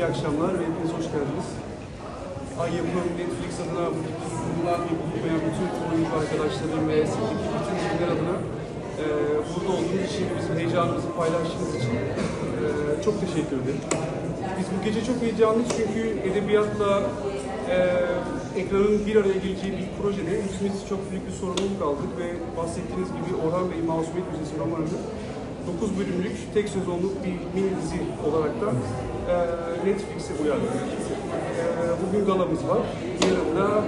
iyi akşamlar ve hepiniz hoş geldiniz. Ay Yapım Netflix adına bunlar yapılmayan bütün oyuncu arkadaşlarım ve setteki bütün ekipler adına e, burada olduğunuz için, bizim heyecanımızı paylaştığınız için e, çok teşekkür ederim. Biz bu gece çok heyecanlıyız çünkü edebiyatla e, ekranın bir araya geleceği bir projede ikimiz çok büyük bir sorumluluk aldık ve bahsettiğiniz gibi Orhan Bey Masumiyet Müzesi romanını 9 bölümlük tek sezonluk bir mini dizi olarak da e, Netflix'e uyarladık. E, bugün galamız var. Yarın da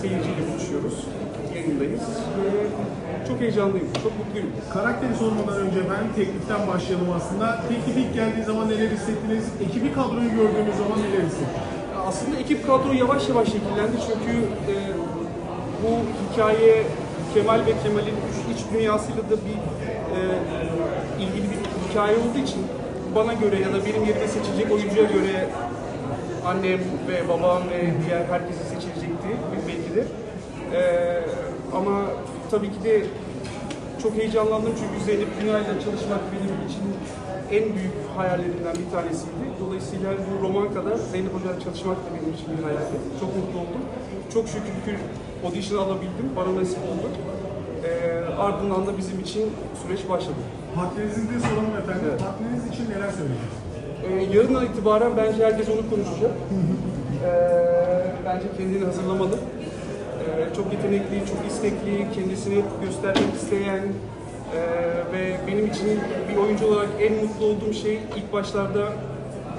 seyirciyle buluşuyoruz. Yayındayız. Ve çok heyecanlıyım, çok mutluyum. Karakteri sormadan önce ben tekliften başlayalım aslında. Teklif ilk geldiği zaman neler hissettiniz? Ekibi kadroyu gördüğünüz zaman neler hissettiniz? Aslında ekip kadro yavaş yavaş şekillendi çünkü e, bu hikaye Kemal ve Kemal'in iç dünyasıyla da bir e, ilgili bir hikaye olduğu için bana göre ya da benim yerine seçilecek oyuncuya göre annem ve babam ve diğer herkesi seçilecekti belki de. E, ama tabii ki de çok heyecanlandım çünkü Zeynep Günay'la çalışmak benim için en büyük hayallerimden bir tanesiydi. Dolayısıyla bu roman kadar Zeynep Hoca'yla çalışmak da benim için bir hayaldi. Çok mutlu oldum. Çok şükür audition alabildim. Bana nasip oldu. Ee, ardından da bizim için süreç başladı. Partnerinizi de soralım efendim. Evet. Partneriniz için neler söyleyeceksiniz? Ee, yarından itibaren bence herkes onu konuşacak. Ee, bence kendini hazırlamalı. Ee, çok yetenekli, çok istekli, kendisini göstermek isteyen ee, ve benim için bir oyuncu olarak en mutlu olduğum şey ilk başlarda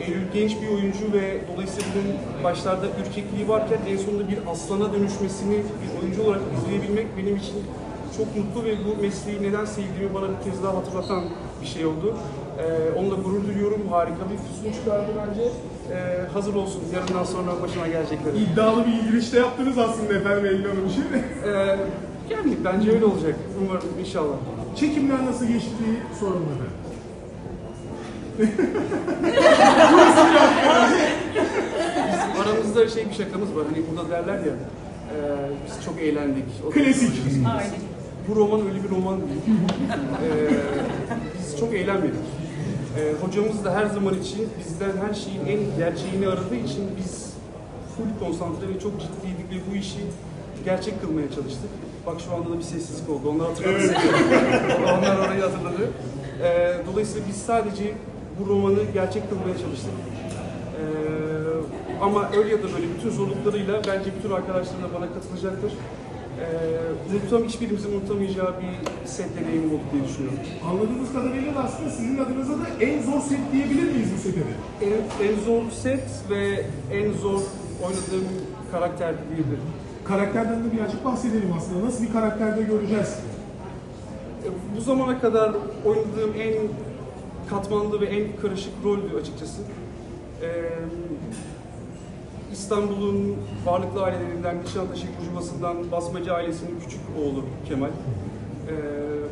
Eylül genç bir oyuncu ve dolayısıyla bunun başlarda ürkekliği varken en sonunda bir aslana dönüşmesini bir oyuncu olarak izleyebilmek benim için çok mutlu ve bu mesleği neden sevdiğimi bana bir kez daha hatırlatan bir şey oldu. Ee, onunla gurur duyuyorum. Harika bir füsun çıkardı bence. Ee, hazır olsun yarından sonra başına gelecekleri. İddialı bir girişte yaptınız aslında efendim Eylül Hanım için. Ee, yani bence öyle olacak. Umarım inşallah. Çekimler nasıl geçti diye soralım efendim. Bizim aramızda şey bir şakamız var. Hani burada derler ya. e, biz çok eğlendik. O- Klasik. Bu roman öyle bir roman değil. Ee, biz çok eğlenmedik. Ee, hocamız da her zaman için bizden her şeyin en gerçeğini aradığı için biz full konsantre ve çok ciddiydik ve bu işi gerçek kılmaya çalıştık. Bak şu anda da bir sessizlik oldu. Onlar hatırladı. Onlar orayı hatırladı. Ee, dolayısıyla biz sadece bu romanı gerçek kılmaya çalıştık. Ee, ama öyle ya da böyle bütün zorluklarıyla bence bütün arkadaşlarım da bana katılacaktır. Ee, unutam, hiçbirimizin unutamayacağı bir set deneyimi oldu diye düşünüyorum. Anladığımız kadarıyla da aslında sizin adınıza da en zor set diyebilir miyiz bu sete de? En, en zor set ve en zor oynadığım karakter diyebilirim. Karakterden de birazcık bahsedelim aslında. Nasıl bir karakterde göreceğiz? Ee, Bu zamana kadar oynadığım en katmanlı ve en karışık roldü açıkçası. Ee, İstanbul'un varlıklı ailelerinden, Nişantaşı Burjuvası'ndan Basmacı ailesinin küçük oğlu Kemal. Ee,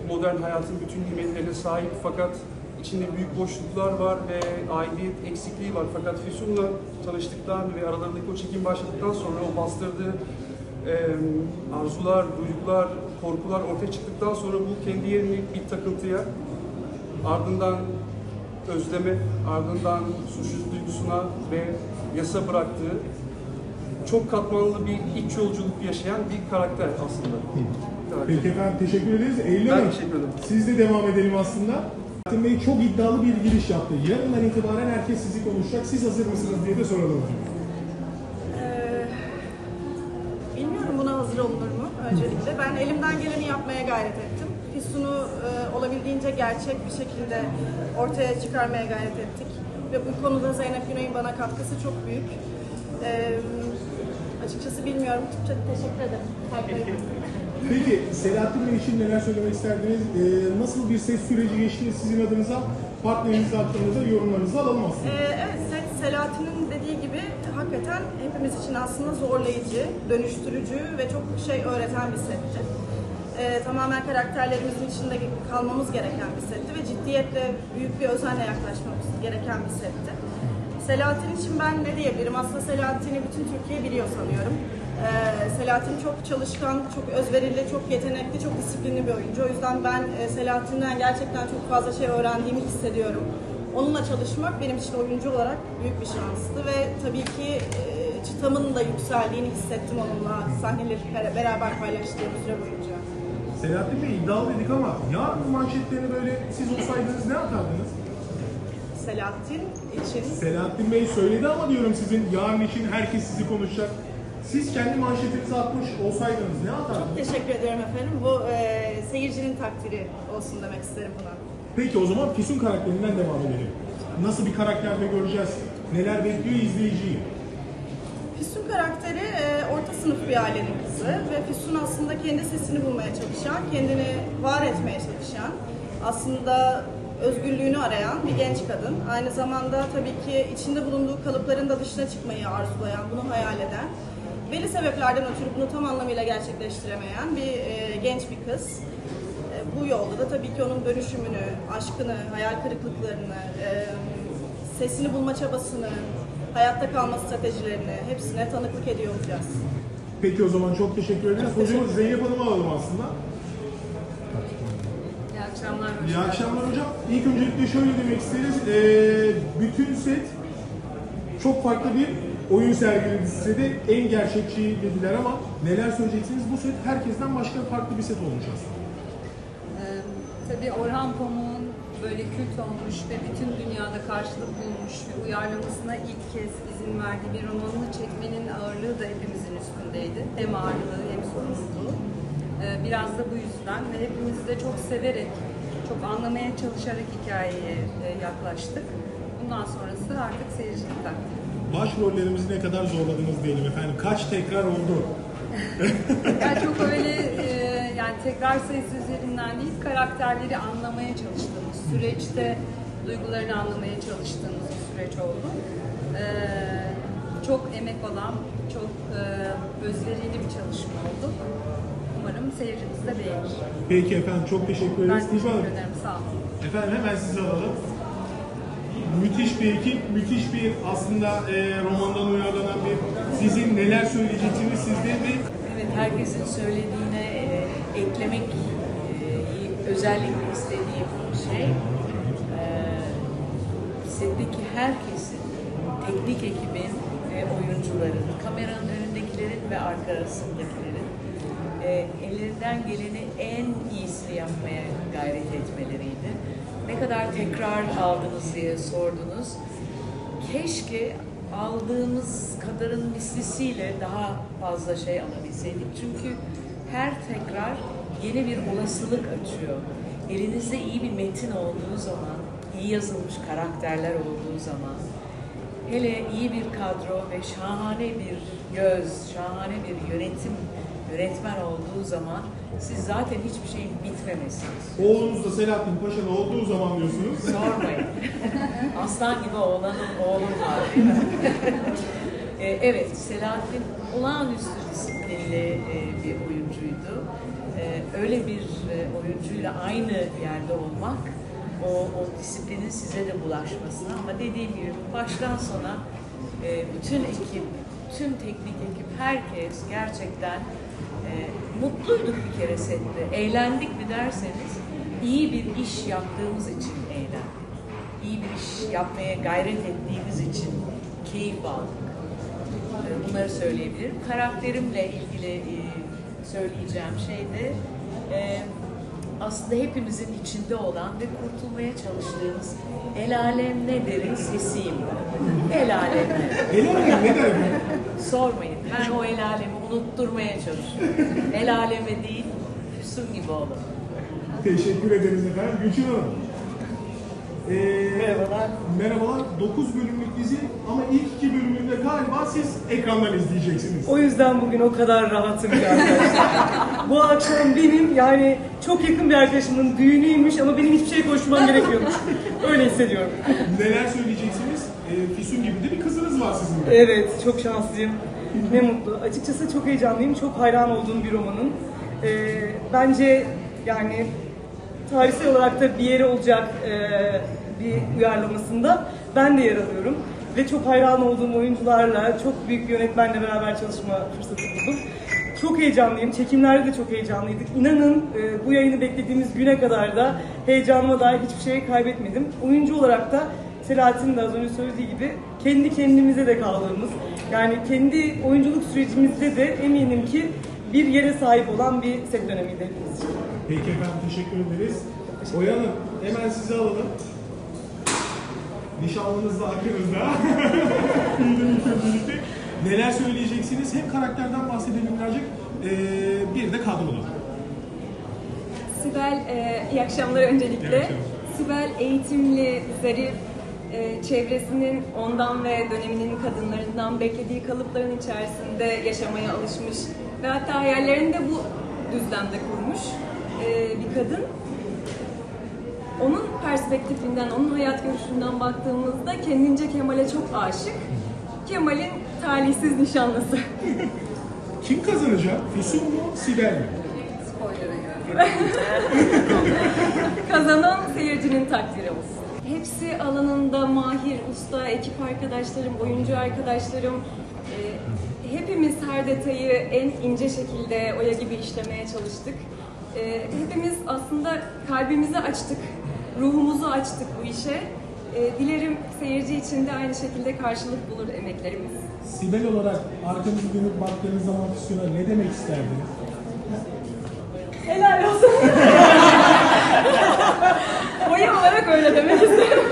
modern hayatın bütün nimetlerine sahip fakat içinde büyük boşluklar var ve aidiyet eksikliği var. Fakat Füsun'la tanıştıktan ve aralarındaki o çekim başladıktan sonra o bastırdığı e, arzular, duygular, korkular ortaya çıktıktan sonra bu kendi yerini bir takıntıya, ardından özleme, ardından suçluluk duygusuna ve yasa bıraktığı çok katmanlı bir iç yolculuk yaşayan bir karakter aslında. Karakter. Peki efendim teşekkür ederiz. Eylül Ben Hanım, teşekkür ederim. Siz de devam edelim aslında. Metin Bey çok iddialı bir giriş yaptı. Yarından itibaren herkes sizi konuşacak. Siz hazır mısınız diye de soralım. Ee, bilmiyorum buna hazır olunur mu öncelikle. Ben elimden geleni yapmaya gayret ettim. Füsun'u e, olabildiğince gerçek bir şekilde ortaya çıkarmaya gayret ettik. Ve bu konuda Zeynep Güney'in bana katkısı çok büyük. Ee, açıkçası bilmiyorum. Çok teşekkür ederim. Takip ederim. Peki Selahattin Bey için neler söylemek isterdiniz? Ee, nasıl bir ses süreci geçti sizin adınıza? Partneriniz hakkında yorumlarınızı alalım aslında. Ee, evet, set Selahattin'in dediği gibi hakikaten hepimiz için aslında zorlayıcı, dönüştürücü ve çok şey öğreten bir setti. Ee, tamamen karakterlerimizin içinde kalmamız gereken bir setti ve ciddiyetle, büyük bir özenle yaklaşmamız gereken bir setti. Selahattin için ben ne diyebilirim? Aslında Selahattin'i bütün Türkiye biliyor sanıyorum. Ee, Selahattin çok çalışkan, çok özverili, çok yetenekli, çok disiplinli bir oyuncu. O yüzden ben e, Selahattin'den gerçekten çok fazla şey öğrendiğimi hissediyorum. onunla çalışmak benim için oyuncu olarak büyük bir şanstı ve tabii ki e, çıtamın da yükseldiğini hissettim onunla sahneleri bera- beraber paylaştığım süre boyunca. Selahattin Bey iddialı dedik ama yarın manşetlerini böyle siz olsaydınız ne atardınız? Selahattin için Selahattin Bey söyledi ama diyorum sizin yarın için herkes sizi konuşacak. Siz kendi manşetinizi atmış olsaydınız ne atardınız? teşekkür ediyorum efendim. Bu e, seyircinin takdiri olsun demek isterim buna. Peki o zaman Füsun karakterinden devam edelim. Nasıl bir karakterde göreceğiz? Neler bekliyor izleyiciyi? Füsun karakteri e, orta sınıf bir ailenin kızı ve Füsun aslında kendi sesini bulmaya çalışan, kendini var etmeye çalışan, aslında özgürlüğünü arayan bir genç kadın. Aynı zamanda tabii ki içinde bulunduğu kalıpların da dışına çıkmayı arzulayan, bunu hayal eden, belli sebeplerden ötürü bunu tam anlamıyla gerçekleştiremeyen bir e, genç bir kız. E, bu yolda da tabii ki onun dönüşümünü, aşkını, hayal kırıklıklarını, e, sesini bulma çabasını, hayatta kalma stratejilerini hepsine tanıklık ediyor olacağız. Peki o zaman çok teşekkür ederiz. Hocamız Zeynep Hanım'ı alalım aslında. İyi akşamlar. hoş İyi akşamlar hocam. İlk öncelikle şöyle demek isteriz. Ee, bütün set çok farklı bir oyun sergiledi size de en gerçekçi dediler ama neler söyleyeceksiniz? Bu set herkesten başka farklı bir set olmuş aslında. Ee, tabii Orhan Pamuk'un böyle kült olmuş ve bütün dünyada karşılık bulmuş ve uyarlamasına ilk kez izin verdiği bir romanını çekmenin ağırlığı da hepimizin üstündeydi. Hem ağırlığı hem sorumluluğu. Ee, biraz da bu yüzden ve hepimiz de çok severek, çok anlamaya çalışarak hikayeye e, yaklaştık. Bundan sonrası artık seyircinin takdiri. Başrollerimizi ne kadar zorladınız diyelim efendim. Kaç tekrar oldu? Yani çok öyle e, yani tekrar sayısı üzerinden değil karakterleri anlamaya çalıştığımız süreçte duygularını anlamaya çalıştığımız bir süreç oldu. E, çok emek olan, çok e, özverili bir çalışma oldu. Umarım seyircimiz de beğenir. Peki efendim çok teşekkür Ben ederiz. Tuğba teşekkür ederim. Sağ olun. Efendim hemen sizi alalım. Müthiş bir ekip, müthiş bir aslında e, romandan uyarlanan bir sizin neler söyleyeceksiniz sizde ve Evet, herkesin söylediğine özellikle istediğim şey e, setteki herkesin, teknik ekibin ve oyuncuların, kameranın önündekilerin ve arkasındakilerin e, ellerinden geleni en iyisini yapmaya gayret etmeleriydi. Ne kadar tekrar aldınız diye sordunuz. Keşke aldığımız kadarın mislisiyle daha fazla şey alabilseydik. Çünkü her tekrar yeni bir olasılık açıyor. Elinizde iyi bir metin olduğu zaman, iyi yazılmış karakterler olduğu zaman, hele iyi bir kadro ve şahane bir göz, şahane bir yönetim, yönetmen olduğu zaman siz zaten hiçbir şeyin bitmemesiniz. oğlunuz da Selahattin Paşa'da olduğu zaman diyorsunuz. Sormayın. Aslan gibi oğlanın oğlum var. değil mi? E, evet, Selahattin olağanüstü disiplinli e, bir oyuncuydu. E, öyle bir e, oyuncuyla aynı yerde olmak, o, o disiplinin size de bulaşmasına ama dediğim gibi baştan sona e, bütün ekip, tüm teknik ekip, herkes gerçekten e, mutluyduk bir kere sette. Eğlendik mi derseniz iyi bir iş yaptığımız için eğlendik. İyi bir iş yapmaya gayret ettiğimiz için keyif aldık. E, Bunları söyleyebilirim. Karakterimle ilgili e, söyleyeceğim şey de e, aslında hepimizin içinde olan ve kurtulmaya çalıştığımız el alem ne derin sesiyim ben. El alem ne? Helal olsun ne? Sormayın. Ben o el alemi unutturmaya çalışıyorum. El aleme değil, Füsun gibi olun. Teşekkür ederiz efendim. Gülçin Hanım. Ee, Merhabalar. Merhabalar. 9 bölümlük dizi ama ilk iki bölümünde galiba siz ekrandan izleyeceksiniz. O yüzden bugün o kadar rahatım ki arkadaşlar. Bu akşam benim yani çok yakın bir arkadaşımın düğünüymüş ama benim hiçbir şey koşmam gerekiyormuş. Öyle hissediyorum. Neler söyleyeceksiniz? Ee, Füsun gibi de bir kızınız var sizin de. Evet, çok şanslıyım. Ne mutlu. Açıkçası çok heyecanlıyım. Çok hayran olduğum bir romanın. Ee, bence yani tarihsel olarak da bir yeri olacak ee, bir uyarlamasında ben de yer alıyorum. Ve çok hayran olduğum oyuncularla, çok büyük bir yönetmenle beraber çalışma fırsatı buldum. Çok heyecanlıyım. Çekimlerde de çok heyecanlıydık. İnanın e, bu yayını beklediğimiz güne kadar da heyecanıma dair hiçbir şey kaybetmedim. Oyuncu olarak da Selahattin de az önce söylediği gibi kendi kendimize de kaldığımız yani kendi oyunculuk sürecimizde de eminim ki bir yere sahip olan bir set dönemiydi hepimiz için. Peki efendim teşekkür ederiz. Oya Hanım hemen sizi alalım. Nişanlınız da öncelikle. Neler söyleyeceksiniz? Hem karakterden bahsedelim birazcık. Ee, bir de kadroda. Sibel, e, iyi akşamlar öncelikle. İyi akşamlar. Sibel eğitimli, zarif, e, çevresinin ondan ve döneminin kadınlarından beklediği kalıpların içerisinde yaşamaya alışmış ve hatta hayallerini de bu düzlemde kurmuş e, bir kadın. Onun perspektifinden, onun hayat görüşünden baktığımızda kendince Kemal'e çok aşık. Kemal'in talihsiz nişanlısı. Kim kazanacak? Füsun mu? Sibel mi? Kazanan seyircinin takdiri olsun. Hepsi alanında mahir, usta, ekip arkadaşlarım, oyuncu arkadaşlarım. e, hepimiz her detayı en ince şekilde oya gibi işlemeye çalıştık. E, hepimiz aslında kalbimizi açtık, ruhumuzu açtık bu işe. E, dilerim seyirci için de aynı şekilde karşılık bulur emeklerimiz. Sibel olarak arkanızı dönüp baktığınız zaman Füsun'a ne demek isterdiniz? Helal olsun. Oya olarak öyle demek isterim.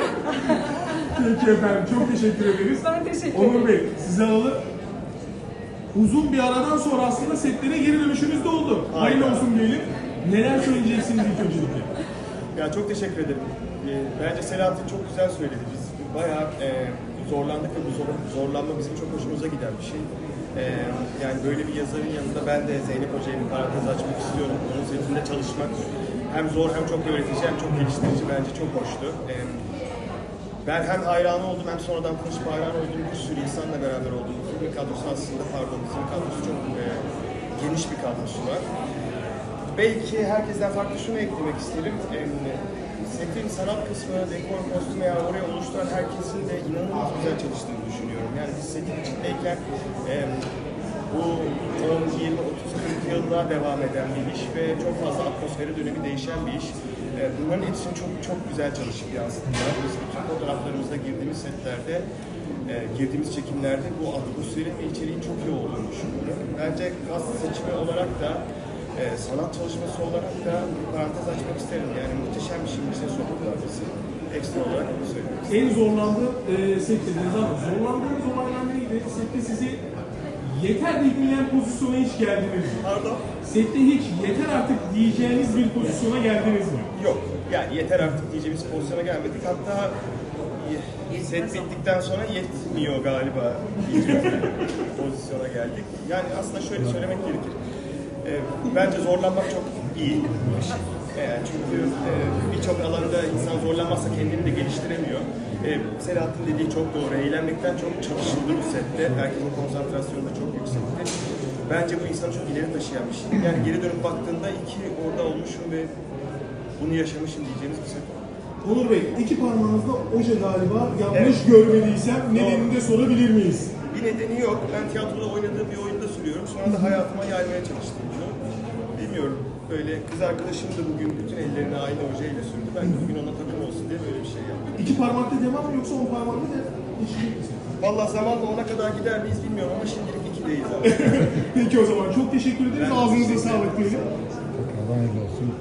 Peki efendim çok teşekkür ederiz. Ben teşekkür Onur ederim. Bey sizi alalım. Uzun bir aradan sonra aslında setlere geri dönüşünüz de oldu. Hayırlı olsun diyelim. Neler söyleyeceksiniz ilk öncelikle? Ya çok teşekkür ederim. Ee, bence Selahattin çok güzel söyledi. Biz bayağı e, zorlandık ve bu zor- zorlanma bizim çok hoşumuza giden bir şey. Ee, yani böyle bir yazarın yanında ben de Zeynep Hoca'ya bir parantez açmak istiyorum. Onun setinde çalışmak hem zor hem çok öğretici hem çok geliştirici bence çok hoştu. Ee, ben hem hayranı oldum hem sonradan konuşup hayran olduğum bir sürü insanla beraber oldum. Filmin kadrosu aslında pardon bizim kadrosu çok e, geniş bir kadrosu var. Belki herkesten farklı şunu eklemek isterim. Setin sanat kısmı, dekor, kostüm veya oraya oluşturan herkesin de inanılmaz güzel çalıştığını düşünüyorum. Yani biz setin içindeyken em, bu 10, 20, 30, 40 yılda devam eden bir iş ve çok fazla atmosferi dönemi değişen bir iş. E, Bunların hepsini çok çok güzel çalışıp yansıttılar. Biz bütün fotoğraflarımızda girdiğimiz setlerde, e, girdiğimiz çekimlerde bu atmosferin ve içeriğin çok iyi olduğunu düşünüyorum. Bence kast seçimi olarak da e, sanat çalışması olarak da parantez açmak isterim. Yani muhteşem bir şey bize soktular bizi. Ekstra olarak bunu söylüyorum. En zorlandığı e, set dediniz ama zorlandığınız olaylar neydi? Sette sizi yeter bilmeyen pozisyona hiç geldiniz mi? Pardon? Sette hiç yeter artık diyeceğiniz bir pozisyona geldiniz mi? Yok. Yani yeter artık diyeceğimiz pozisyona gelmedik. Hatta set bittikten sonra yetmiyor galiba diyeceğimiz bir pozisyona geldik. Yani aslında şöyle söylemek gerekir. Ee, bence zorlanmak çok iyi bir şey. Ee, çünkü e, birçok alanda insan zorlanmazsa kendini de geliştiremiyor. Ee, Selahattin dediği çok doğru. Eğlenmekten çok çalışıldı bu sette. Herkesin konsantrasyonu da çok yüksekti. Bence bu insanı çok ileri taşıyan bir şey. Yani geri dönüp baktığında iki orada olmuşum ve bunu yaşamışım diyeceğimiz bir set. Onur Bey, iki parmağınızda oje galiba. Yanlış görmediysem nedenini de sorabilir miyiz? Bir nedeni yok. Ben tiyatroda oynadığım bir oyunda sürüyorum. Sonra da hayatıma yaymaya çalıştım bunu. Bilmiyorum. Böyle kız arkadaşım da bugün bütün ellerini aynı ojeyle sürdü. Ben de bugün ona takım olsun diye böyle bir şey yaptım. İki parmakta devam mı yoksa on parmakta da? Vallahi zamanla ona kadar gider miyiz bilmiyorum ama şimdilik ikideyiz abi. Peki o zaman çok teşekkür ederiz. Ağzınıza sağlık diyelim. Hayırlı olsun.